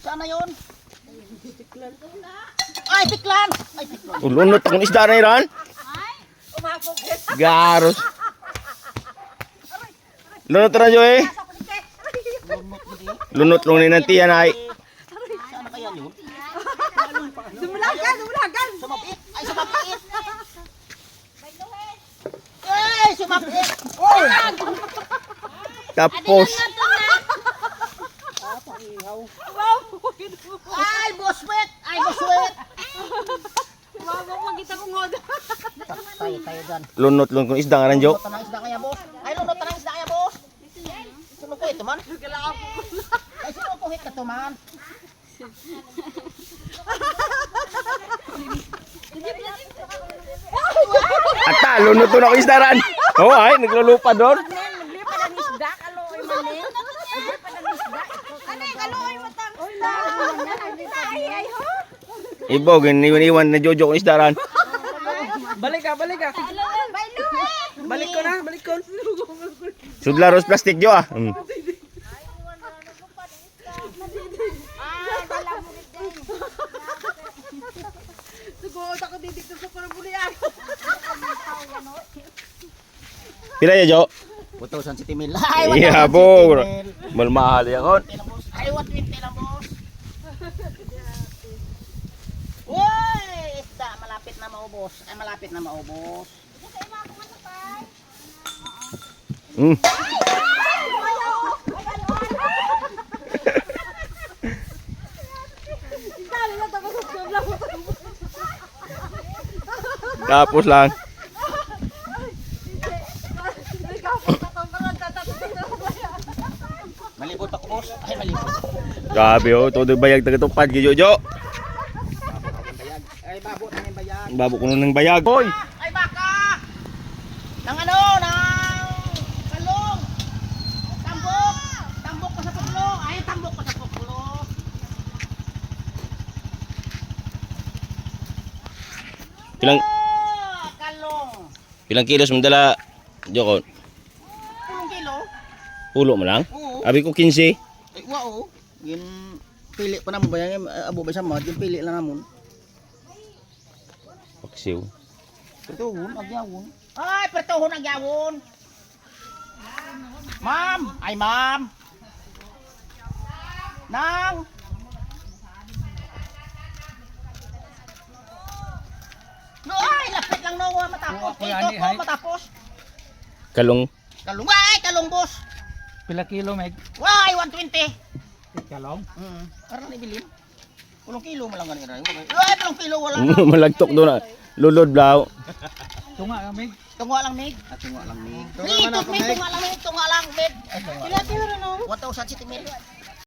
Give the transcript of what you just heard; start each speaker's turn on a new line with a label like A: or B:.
A: Sana yun? Ay, tiklan! Ay, tiklan.
B: Ulunot akong isda na iran. Garos. Lunot na jo eh. Lunot long ni nanti yan ay.
A: Sana kaya yun?
C: Dumulagan, dumulagan.
A: Sumapit! Ay, sumapit! Ay, sumapit!
B: Tapos.
A: Ay, boswet! Ay, boswet!
C: Mama, magkita ko ngod.
A: Tayo, tayo dyan.
B: Lunot long kong isda nga jo.
A: Lunot na ng isda kaya, boss. Ay, lunot na ng isda kaya, boss. Sino ko ito, man? Ay, sino ko hit ka to, man?
B: Ata, lunot to na akong isda ran. Oh ay, naglulupa doon.
C: Matang? Oy, na.
B: Jojo kong isda ran.
D: Balik ka, balik ka. Balik ko na, balik ko.
B: Sudlaros plastic jo ah. Mm. Pila ya jo?
A: Putusan si Timil. Ay,
B: Iya, bo. Malmahal ya kon.
A: Ay, 120 lang, boss. Uy! Isda, malapit na maubos. Ay, malapit na maubos.
B: Mm.
C: Tapos
B: lang.
A: Malibot ako, boss. Ay, malibot.
B: Grabe oh, todo bayag taga tupad gi jojo.
A: Bayag. Ay, babo na yung bayag.
B: Babo kuno ng bayag. Hoy.
A: Ay, baka! Nang ano, nang kalong. Tambok. Tambok ko sa puklo. Ay, tambok ko sa puklo.
B: Ilang
A: Ah, kalong.
B: ilang kilos mo dala Joko?
A: Pulong kilo.
B: Pulo mo lang?
A: Oo.
B: Abi ko 15.
A: Ay, wow. Gin pili pa namo ba yan? Abo ba sa mga? Gin pili lang namon.
B: Paksiw.
A: Pertuhon, agyawon. Ay, pertuhon, agyawon. Ma'am! Ay, ma'am! Nang! No, ay, lapit lang no, matapos.
D: Oo, ako
A: Ito po, matapos.
B: Kalong.
A: Kalung, ay, kalung, boss.
D: Pila kilo, Meg?
A: Ay, 120.
D: Kalong.
A: Hmm, parang ibilin. Pulong kilo mo lang ganun. Ay, pulong kilo, wala na.
B: Malagtok doon. ah. Lulod blaw.
D: Tunga ka, Meg.
A: Tunga lang, Mig. Ah, tunga lang, Mig.
D: Tunga
A: Mig,
D: Meg.
A: tunga lang, Mig. Tunga lang,
D: tunga.
A: Pila kilo no? 1,000 si Timil.